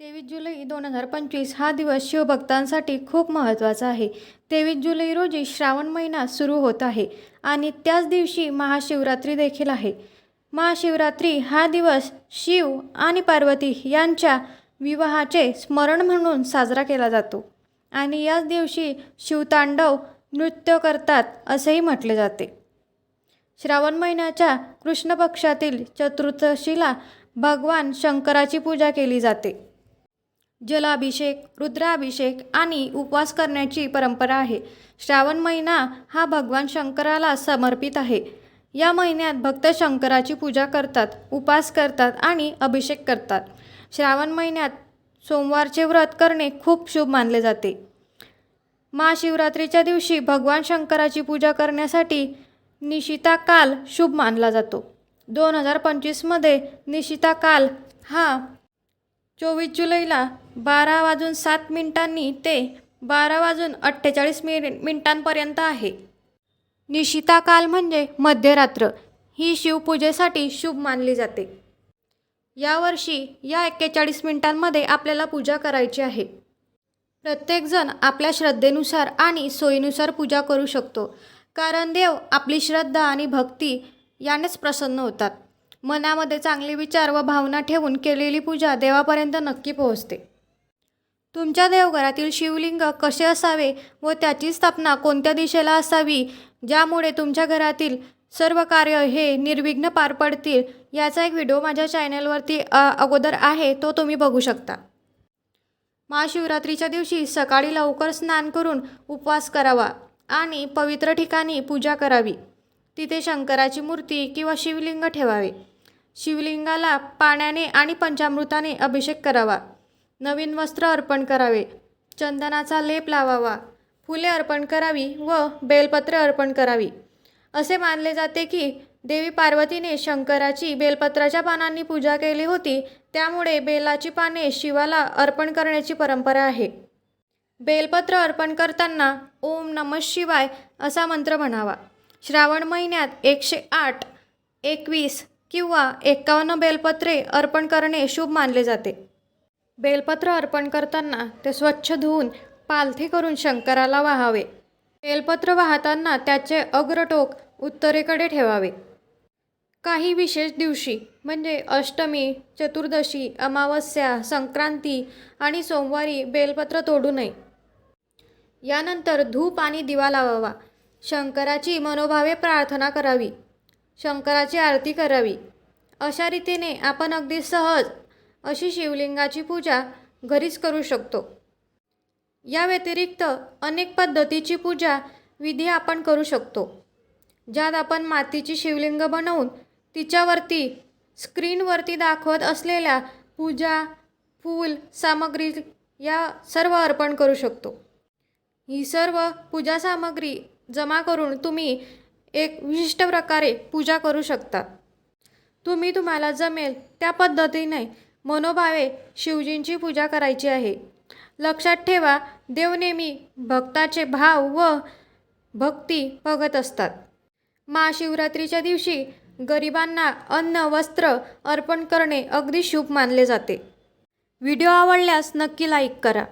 तेवीस जुलै दोन हजार पंचवीस हा दिवस शिवभक्तांसाठी खूप महत्त्वाचा आहे. तेवीस जुलै रोजी श्रावण महिना सुरू होत आहे आणि त्याच दिवशी महाशिवरात्री देखील आहे. महाशिवरात्री हा दिवस शिव आणि पार्वती यांच्या विवाहाचे स्मरण म्हणून साजरा केला जातो आणि याच दिवशी शिवतांडव नृत्य करतात असेही म्हटले जाते. श्रावण महिन्याच्या कृष्ण पक्षातील चतुर्दशीला भगवान शंकराची पूजा केली जाते. जलाभिषेक रुद्राभिषेक आणि उपवास करण्याची परंपरा आहे. श्रावण महिना हा भगवान शंकराला समर्पित आहे. या महिन्यात भक्त शंकराची पूजा करतात उपास करतात आणि अभिषेक करतात. श्रावण महिन्यात सोमवारचे व्रत करणे खूप शुभ मानले जाते. महाशिवरात्रीच्या दिवशी भगवान शंकराची पूजा करण्यासाठी निशिता काल शुभ मानला जातो. दोन हजार पंचवीसमध्ये निशिता काल हा चोवीस जुलैला बारा वाजून सात मिनिटांनी ते बारा वाजून अठ्ठेचाळीस मिनि मिनिटांपर्यंत आहे. निशिता काल म्हणजे मध्यरात्र. ही शिवपूजेसाठी शुभ मानली जाते. यावर्षी या एक्केचाळीस मिनिटांमध्ये आपल्याला पूजा करायची आहे. प्रत्येकजण आपल्या श्रद्धेनुसार आणि सोयीनुसार पूजा करू शकतो. कारण देव आपली श्रद्धा आणि भक्ती यानेच प्रसन्न होतात. मनामध्ये चांगले विचार व भावना ठेवून केलेली पूजा देवापर्यंत नक्की पोहोचते. तुमच्या देवघरातील शिवलिंग कसे असावे व त्याची स्थापना कोणत्या दिशेला असावी ज्यामुळे तुमच्या घरातील सर्व कार्य हे निर्विघ्न पार पडतील याचा एक व्हिडिओ माझ्या चॅनलवरती अगोदर आहे तो तुम्ही बघू शकता. महाशिवरात्रीच्या दिवशी सकाळी लवकर स्नान करून उपवास करावा आणि पवित्र ठिकाणी पूजा करावी. तिथे शंकराची मूर्ती किंवा शिवलिंग ठेवावे. शिवलिंगाला पाण्याने आणि पंचामृताने अभिषेक करावा. नवीन वस्त्र अर्पण करावे. चंदनाचा लेप लावावा. फुले अर्पण करावी व बेलपत्र अर्पण करावी. असे मानले जाते की देवी पार्वतीने शंकराची बेलपत्राच्या पानांनी पूजा केली होती त्यामुळे बेलाची पाने शिवाला अर्पण करण्याची परंपरा आहे. बेलपत्र अर्पण करताना ओम नम शिवाय असा मंत्र म्हणावा. श्रावण महिन्यात एकशे आठ एकवीस किंवा एक्कावन्न बेलपत्रे अर्पण करणे शुभ मानले जाते. बेलपत्र अर्पण करताना ते स्वच्छ धुवून पालथी करून शंकराला वाहावे. बेलपत्र वाहताना त्याचे अग्रटोक उत्तरेकडे ठेवावे. काही विशेष दिवशी म्हणजे अष्टमी चतुर्दशी अमावस्या संक्रांती आणि सोमवारी बेलपत्र तोडू नये. यानंतर धूप आणि दिवा लावावा. शंकराची मनोभावे प्रार्थना करावी. शंकराची आरती करावी. अशा रीतीने आपण अगदी सहज अशी शिवलिंगाची पूजा घरीच करू शकतो. या व्यतिरिक्त अनेक पद्धतीची पूजा विधी आपण करू शकतो. ज्यात आपण मातीची शिवलिंग बनवून तिच्यावरती स्क्रीनवरती दाखवत असलेल्या पूजा फूल सामग्री या सर्व अर्पण करू शकतो. ही सर्व पूजा सामग्री जमा करून तुम्ही एक विशिष्ट प्रकारे पूजा करू शकता. तुम्ही तुम्हाला जमेल त्या पद्धतीने मनोभावे शिवजींची पूजा करायची आहे. लक्षात ठेवा देव नेहमी भक्ताचे भाव व भक्ती बघत असतात. महाशिवरात्रीच्या दिवशी गरिबांना अन्न वस्त्र अर्पण करणे अगदी शुभ मानले जाते. व्हिडिओ आवडल्यास नक्की लाईक करा.